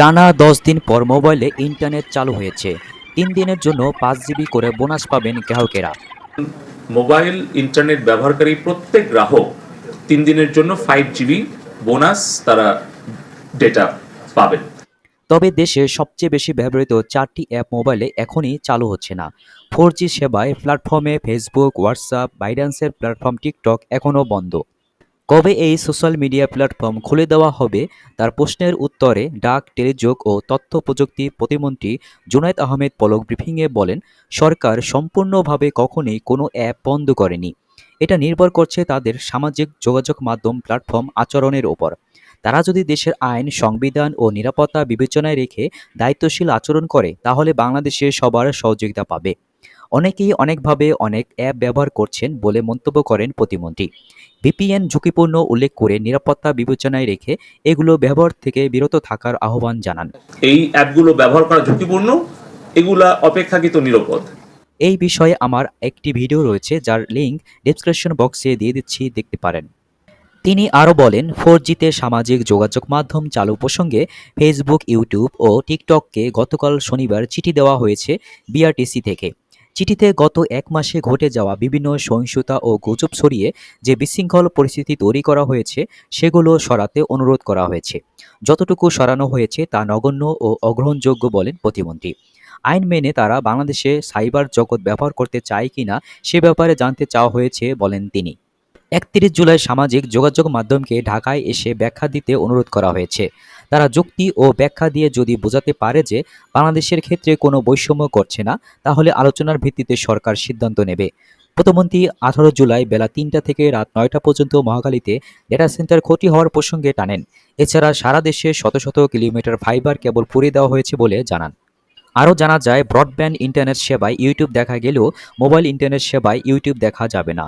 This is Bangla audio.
টানা দশ দিন পর মোবাইলে ইন্টারনেট চালু হয়েছে। তিন দিনের জন্য পাঁচ জিবি করে বোনাস পাবেন গ্রাহকেরা। মোবাইল ইন্টারনেট ব্যবহারকারী প্রত্যেক গ্রাহক তিন দিনের জন্য ফাইভ জিবি বোনাস তারা ডেটা পাবেন। তবে দেশে সবচেয়ে বেশি ব্যবহৃত চারটি অ্যাপ মোবাইলে এখনই চালু হচ্ছে না। ফোর জি সেবায় প্ল্যাটফর্মে ফেসবুক হোয়াটসঅ্যাপ বাইডান্সের প্ল্যাটফর্ম টিকটক এখনও বন্ধ। কবে এই সোশ্যাল মিডিয়া প্ল্যাটফর্ম খুলে দেওয়া হবে? তার প্রশ্নের উত্তরে ডাক, টেলিযোগ ও তথ্য প্রযুক্তি প্রতিমন্ত্রী জুনায়েদ আহমেদ পলক ব্রিফিংয়ে বলেন, সরকার সম্পূর্ণভাবে কখনোই কোনো অ্যাপ বন্ধ করেনি। এটা নির্ভর করছে তাদের সামাজিক যোগাযোগ মাধ্যম প্ল্যাটফর্ম আচরণের ওপর। তারা যদি দেশের আইন, সংবিধান ও নিরাপত্তা বিবেচনায় রেখে দায়িত্বশীল আচরণ করে, তাহলে বাংলাদেশে সবার সহযোগিতা পাবে। অনেকেই অনেকভাবে অনেক অ্যাপ ব্যবহার করছেন বলে মন্তব্য করেন প্রতিমন্ত্রী। ভিপিএন ঝুঁকিপূর্ণ উল্লেখ করে নিরাপত্তা বিবেচনায় রেখে এগুলো ব্যবহার থেকে বিরত থাকার আহ্বান জানান। এই অ্যাপগুলো ব্যবহার করা ঝুঁকিপূর্ণ এগুলা অপেক্ষাকৃত নিরাপদ। এই বিষয়ে আমার একটি ভিডিও রয়েছে যার লিঙ্ক ডিসক্রিপশন বক্সে দিয়ে দিচ্ছি দেখতে পারেন। তিনি আরও বলেন ফোর জিতে সামাজিক যোগাযোগ মাধ্যম চালু প্রসঙ্গে ফেসবুক ইউটিউব ও টিকটককে গতকাল শনিবার চিঠি দেওয়া হয়েছে বিআরটিসি থেকে। চিঠিতে গত এক মাসে ঘটে যাওয়া বিভিন্ন সহিংসতা ও গুজব ছড়িয়ে যে বিশৃঙ্খল পরিস্থিতি তৈরি করা হয়েছে, সেগুলো সরাতে অনুরোধ করা হয়েছে। যতটুকু সরানো হয়েছে তা নগণ্য ও অগ্রহণযোগ্য বলেন প্রতিমন্ত্রী। আইন মেনে তারা বাংলাদেশে সাইবার জগৎ ব্যবহার করতে চায় কিনা সে ব্যাপারে জানতে চাওয়া হয়েছে বলেন তিনি। একত্রিশ জুলাই সামাজিক যোগাযোগ মাধ্যমকে ঢাকায় এসে ব্যাখ্যা দিতে অনুরোধ করা হয়েছে। তারা যুক্তি ও ব্যাখ্যা দিয়ে যদি বোঝাতে পারে যে বাংলাদেশের ক্ষেত্রে কোনো বৈষম্য করছে না, তাহলে আলোচনার ভিত্তিতে সরকার সিদ্ধান্ত নেবে। প্রধানমন্ত্রী আঠারো জুলাই বেলা তিনটা থেকে রাত নয়টা পর্যন্ত মহাখালীতে ডেটা সেন্টার ক্ষতি হওয়ার প্রসঙ্গে টানেন। এছাড়া সারা দেশে শত শত কিলোমিটার ফাইবার কেবল পুড়িয়ে দেওয়া হয়েছে বলে জানান। আরও জানা যায় ব্রডব্যান্ড ইন্টারনেট সেবায় ইউটিউব দেখা গেলেও মোবাইল ইন্টারনেট সেবায় ইউটিউব দেখা যাবে না।